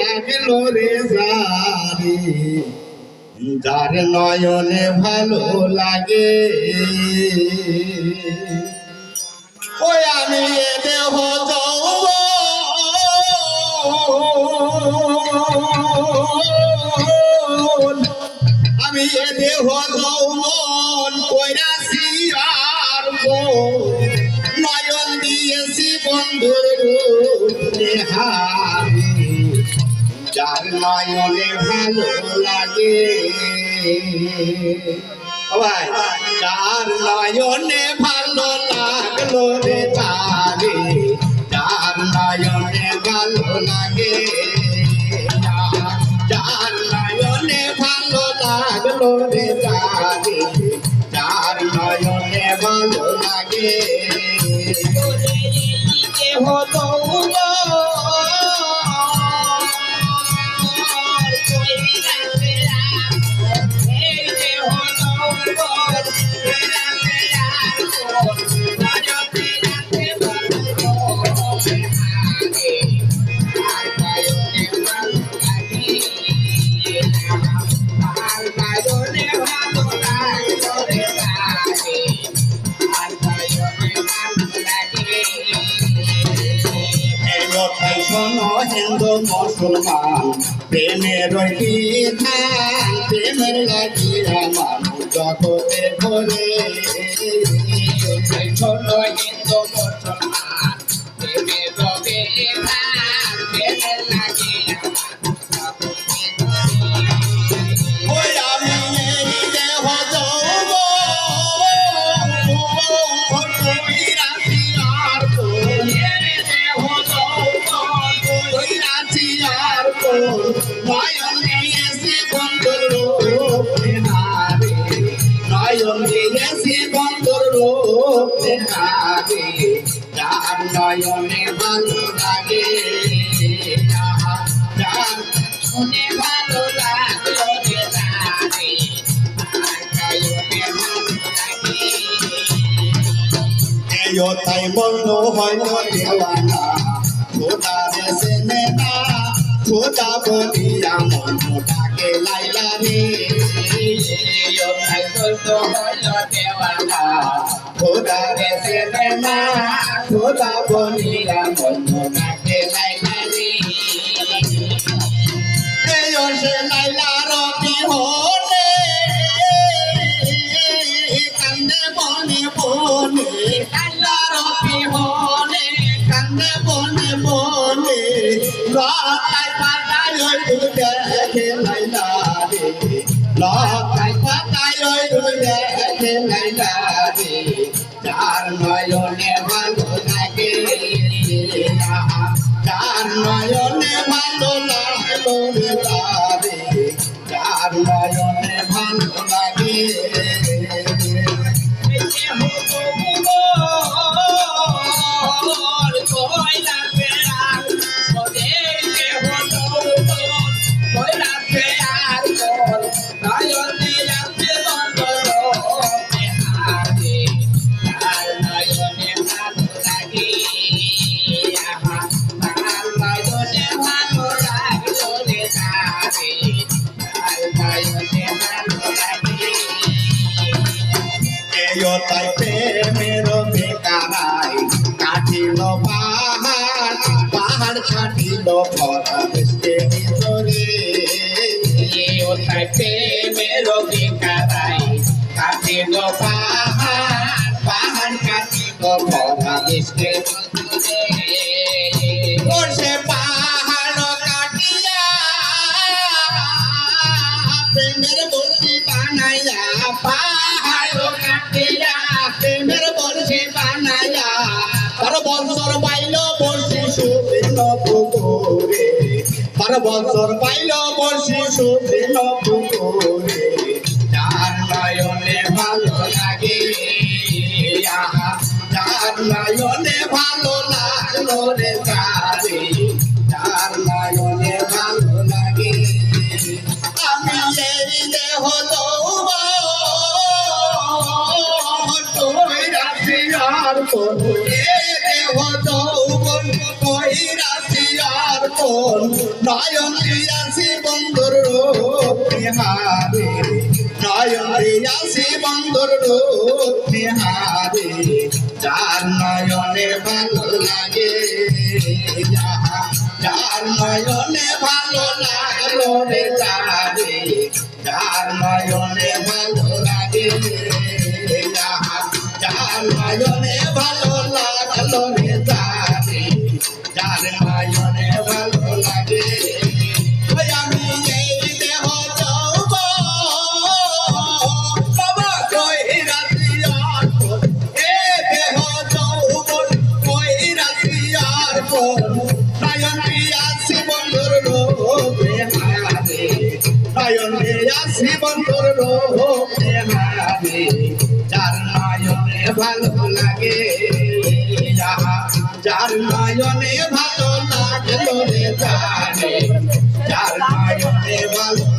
লাগল রে জারি যার নয়নে ভালো লাগে। ওই আমি এ দেহ যৌবন। আমি এ দেহ যৌবন কইরাছি আর নয়ন দিয়েছি বন্ধুর যার নয়নে ভালো লাগে। ভাই যার নয়নে ভালো লাগল রে তারে, যার নয়নে ভালো লাগে। যার নয়নে ভালো লাগল রে তারে নয়নে ভালো লাগে। হতো হিন্দু মুসলমান প্রেমের প্রেমের লাগিয়া মানুষ জগতে ভরে। ছোট হিন্দু মুসলমান প্রেমের নয়ন দিয়েছি বন্ধুর রূপে নারে যার নয়নে ভালো লাগে তাই বন্ধ হইল দেওয়ানা খোদা দেশে নেতা খোদা বলিয়া মন ডাকে লাইলা রে। খোদা দেশে নেতা খোদা বলিয়া মন ডাকে লাইলা রে। লতাই পাতাই ওই দেখে লাইলা রে যার নয়নে ভালো লাগে যার নয়নে ভালো লাগল এও তাই প্রেমের বেকারাই কাটিল পাহাড় পাহাড় ছাটিল ভরা দেশকে ভিতরে এও তাই প্রেমের বেকারাই কাটিল পাহাড় পাহাড় কাটিল ভরা দেশকে বসে পর বছর পাইল বলছি সুদিন পুকুরে যার নয়নে ভালো লাগে যার নয়নে ভালো লাগল রে তারে। যার নয়নে ভালো লাগে, আমি এই দেহ যৌবন তুই রাখি আর কোন দেহ যৌবন তুই রাখি আর কোন নয়ন দিয়াছি বন্ধুর রূপ নিহারে নয়ন দিয়াছি বন্ধুর রূপ নিহারে যার নয়নে ভালো লাগে, যার নয়নে ভালো লাগল রে যারে যার নয়নে ভালো লাগে যার নয়নে ভালো লাগল রে ভালো লাগে যার নয়নে ভালো জানে যার নয়নে ভালো লাগে